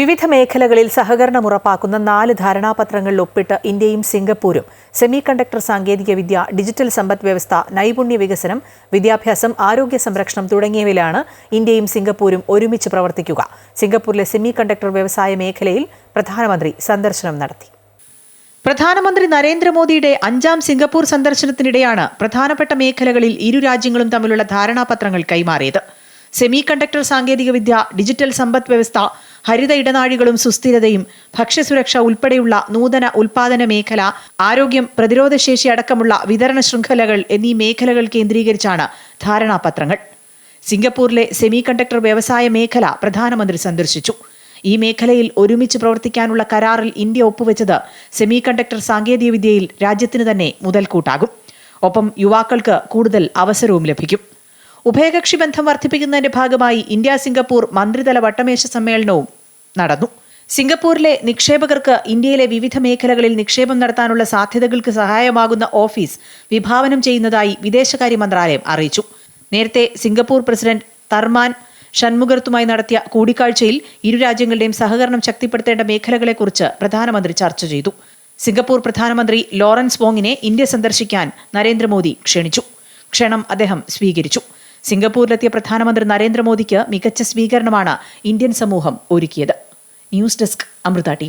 വിവിധ മേഖലകളിൽ സഹകരണം ഉറപ്പാക്കുന്ന നാല് ധാരണാപത്രങ്ങളിൽ ഒപ്പിട്ട് ഇന്ത്യയും സിംഗപ്പൂരും. സെമി കണ്ടക്ടർ സാങ്കേതികവിദ്യ ഡിജിറ്റൽ സമ്പദ് വ്യവസ്ഥ നൈപുണ്യ വികസനം വിദ്യാഭ്യാസം ആരോഗ്യ സംരക്ഷണം തുടങ്ങിയവയിലാണ് ഇന്ത്യയും സിംഗപ്പൂരും ഒരുമിച്ച് പ്രവർത്തിക്കുക. സിംഗപ്പൂരിലെ സെമി കണ്ടക്ടർ വ്യവസായ മേഖലയിൽ പ്രധാനമന്ത്രി സന്ദർശനം നടത്തി. പ്രധാനമന്ത്രി നരേന്ദ്രമോദിയുടെ അഞ്ചാം സിംഗപ്പൂർ സന്ദർശനത്തിനിടെയാണ് പ്രധാനപ്പെട്ട മേഖലകളിൽ ഇരു രാജ്യങ്ങളും തമ്മിലുള്ള ധാരണാപത്രങ്ങൾ കൈമാറിയത്. സെമി കണ്ടക്ടർ സാങ്കേതികവിദ്യ ഡിജിറ്റൽ സമ്പദ് വ്യവസ്ഥ ഹരിത ഇടനാഴികളും സുസ്ഥിരതയും ഭക്ഷ്യസുരക്ഷ ഉൾപ്പെടെയുള്ള നൂതന ഉൽപാദന മേഖല ആരോഗ്യം പ്രതിരോധശേഷി അടക്കമുള്ള വിതരണ ശൃംഖലകൾ എന്നീ മേഖലകൾ കേന്ദ്രീകരിച്ചാണ് ധാരണാപത്രങ്ങൾ. സിംഗപ്പൂരിലെ സെമി കണ്ടക്ടർ വ്യവസായ മേഖല പ്രധാനമന്ത്രി സന്ദർശിച്ചു. ഈ മേഖലയിൽ ഒരുമിച്ച് പ്രവർത്തിക്കാനുള്ള കരാറിൽ ഇന്ത്യ ഒപ്പുവെച്ചത് സെമി കണ്ടക്ടർ സാങ്കേതികവിദ്യയിൽ രാജ്യത്തിന് തന്നെ മുതൽക്കൂട്ടാകും. ഒപ്പം യുവാക്കൾക്ക് കൂടുതൽ അവസരവും ലഭിക്കും. ഉഭയകക്ഷി ബന്ധം വർദ്ധിപ്പിക്കുന്നതിന്റെ ഭാഗമായി ഇന്ത്യ സിംഗപ്പൂർ മന്ത്രിതല വട്ടമേശ സമ്മേളനവും നടന്നു. സിംഗപ്പൂരിലെ നിക്ഷേപകർക്ക് ഇന്ത്യയിലെ വിവിധ മേഖലകളിൽ നിക്ഷേപം നടത്താനുള്ള സാധ്യതകൾക്ക് സഹായമാകുന്ന ഓഫീസ് വിഭാവനം ചെയ്യുന്നതായി വിദേശകാര്യ മന്ത്രാലയം അറിയിച്ചു. നേരത്തെ സിംഗപ്പൂർ പ്രസിഡന്റ് തർമാൻ ഷൺമുഖർത്തുമായി നടത്തിയ കൂടിക്കാഴ്ചയിൽ ഇരു രാജ്യങ്ങളുടെയും സഹകരണം ശക്തിപ്പെടുത്തേണ്ട മേഖലകളെക്കുറിച്ച് പ്രധാനമന്ത്രി ചർച്ച ചെയ്തു. സിംഗപ്പൂർ പ്രധാനമന്ത്രി ലോറൻസ് വോങ്ങിനെ ഇന്ത്യ സന്ദർശിക്കാൻ നരേന്ദ്രമോദി ക്ഷണിച്ചു. ക്ഷണം അദ്ദേഹം സ്വീകരിച്ചു. സിംഗപ്പൂരിലെത്തിയ പ്രധാനമന്ത്രി നരേന്ദ്രമോദിക്ക് മികച്ച സ്വീകരണമാണ് ഇന്ത്യൻ സമൂഹം ഒരുക്കിയത്. News desk Amrita T